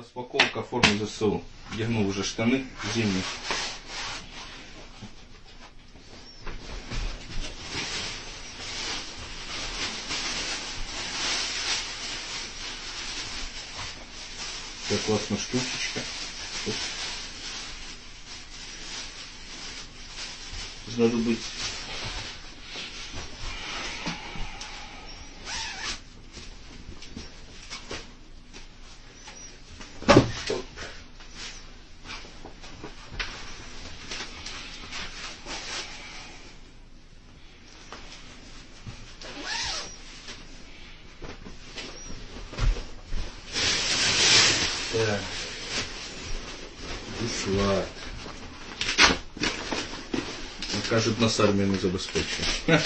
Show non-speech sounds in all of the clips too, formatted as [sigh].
Распаковка формы ЗСУ. Вдягнув уже штани зимні. Це класна штучечка. Тут. Оп. Дислат. Ну, Кажуть, нас армія не забезпечує.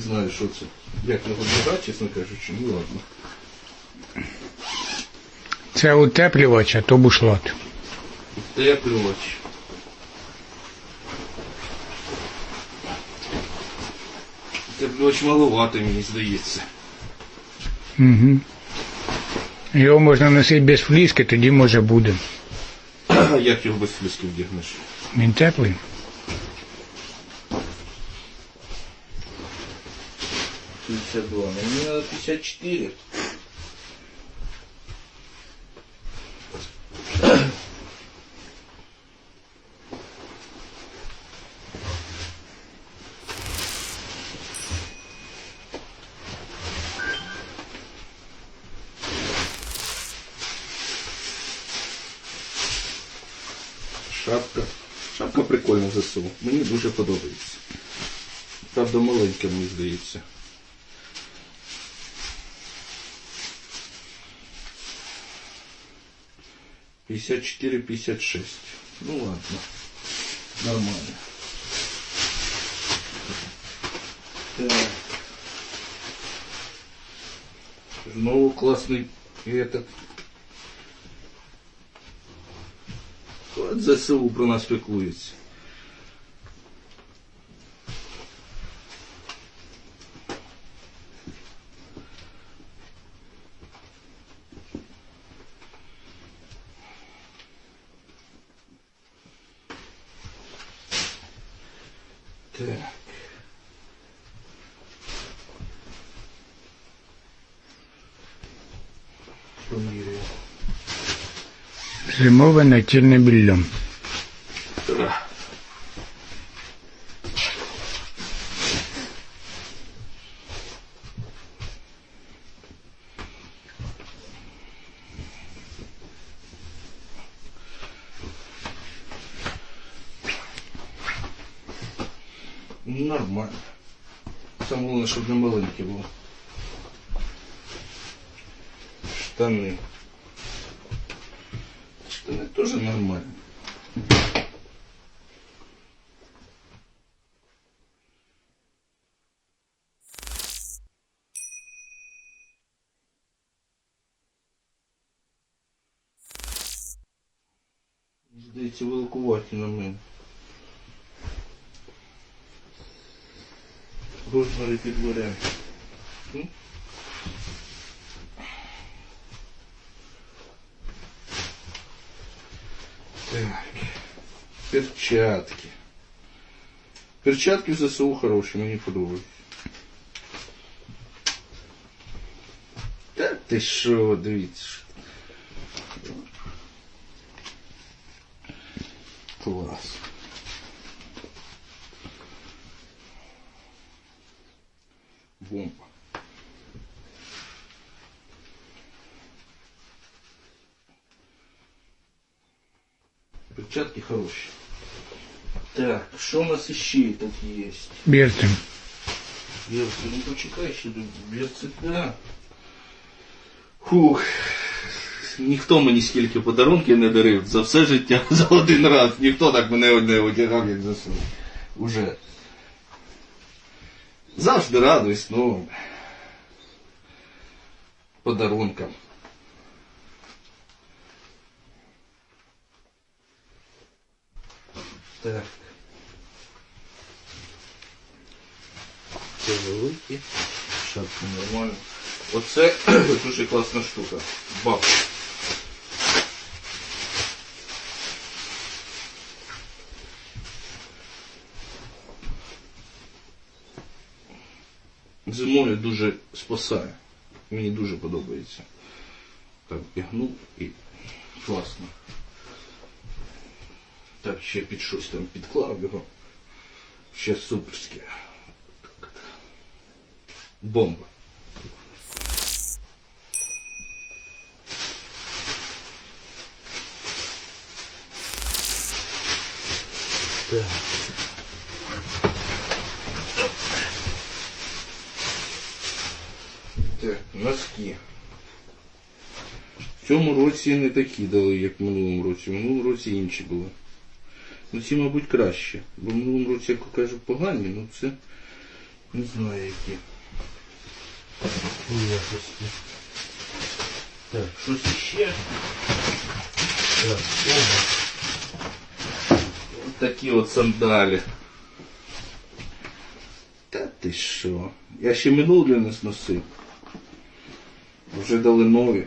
Не знаю, що це. Як його брати, чесно кажучи, ну ладно. Це утеплювач, а то бушлат. Теплювач. Теплювач маловато, мені здається. Угу. Його можна носити без фліски, тоді може буде. [clears throat] Як його без фліски вдягнеш? Він теплий. Пятьдесят два. Мне надо 54. Шапка. Шапка прикольна ЗСУ. Мені дуже подобається. Правда, маленька, мені здається. Пятьдесят четыре, пятьдесят шесть. Ну ладно. Нормально. Так. Знову классный и этот. От ЗСУ про нас піклується. Так. Зимове на черный белье. Да. Нормально. Саме головне, щоб не маленьке було. Штани. Штани теж нормально. Здається, великуваті на мене. Розміри підберемо. М? Так. Перчатки. Перчатки в ЗСУ хороші, мені подобаються. Та ти що, дивіться. що. Клас. Бомба. Перчатки хорошие. Так, что у нас еще тут есть? Бірти. Берцы, ну почекай еще, берцы, да. Фух, ніхто мені стільки подарунків не дарив за все життя [laughs] за один раз. Ніхто так мене не одягав, як ЗСУ. Уже. Завжди радуюсь, ну. Подарункам. Так. Це [coughs] великі. Шапки нормально. Оце дуже класна штука. Бак. Зимою дуже спасає. Мені дуже подобається. Так, пігнув і класно. Так, ще під щось там підклав його. Ще суперське. Так. Бомба. Так. Так, носки. В цьому році не такі дали, як в минулому році. В минулому році інші були. Ну ці, мабуть, краще. Бо в минулому році, як кажуть, погані, ну це не знаю які. Якості. Так, щось ще. Так, оба. Ось такі от сандалі. Та ти що? Я ще минулі не сносив. Вже дали нові.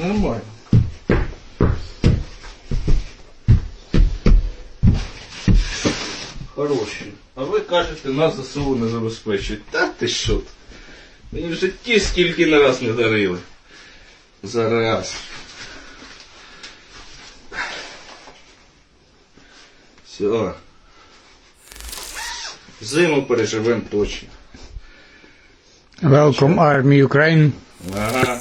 Нормально. Хороші. А ви кажете, нас ЗСУ не забезпечують. Та ти що? Мені в житті скільки на раз не дарили. Зараз. Все. Зиму переживемо точно. Welcome Army Ukraine. Ага.